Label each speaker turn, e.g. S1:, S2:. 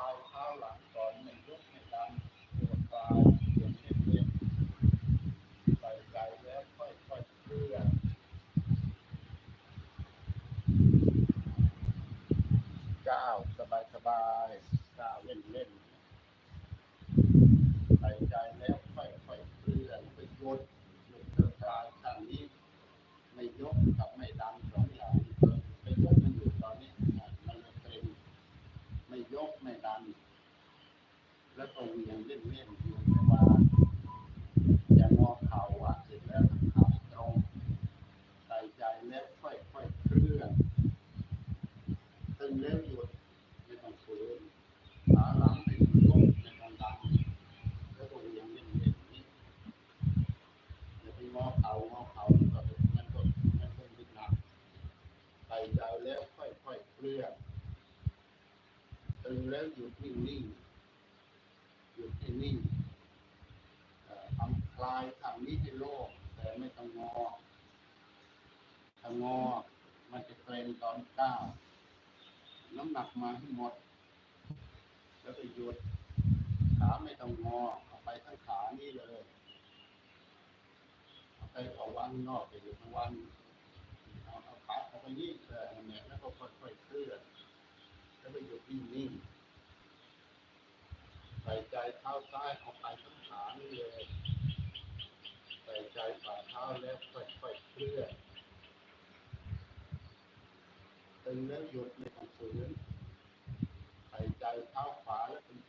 S1: Cầu thau. กัน แล้วก็เหวียงเล่นเล่นอยู่แต่ว่าอย่างอเข่าอะเสร็จแล้วขาตรงใส่ใจแล้วค่อยๆเคลื่อนตึงแล้วหยุดไม่ต้องฝืนขาหลังไม่ต้องยกไม่ต้องแล้วก็เหวียงเล่นเล่นนี้อย่าไปงอเข่างอเข่ามันก็มันก็มันก็ดึงหนักใส่ใจแล้วค่อยๆเคลื่อน ตึงแล้วหยุดนิ่งๆหยุดให้นิ่งทำคลายทำนี้ให้โล่งแต่ไม่ต้องงอถ้างอ มันจะเกร็งตอนก้าวน้ำหนักมาให้หมด แล้วก็หยุดขาไม่ต้องงอเอาไปทั้งขานี่เลยเอาไปเอาวันนอกไปอยู่ทั้งวันเอาเอาขาเอาไปนี่เออเนี่ยแล้วก็ค่อยๆเคลื่อน ไปหยุดนิ่งๆใส่ใจเท้าซ้ายออกไปทั้งขานี่เลยใส่ใจฝ่าเท้าแล้วค่อยๆเคลื่อนตึงแล้วหยุดไม่ต้องฝืนใส่ใจเท้าขวาแล้วก็น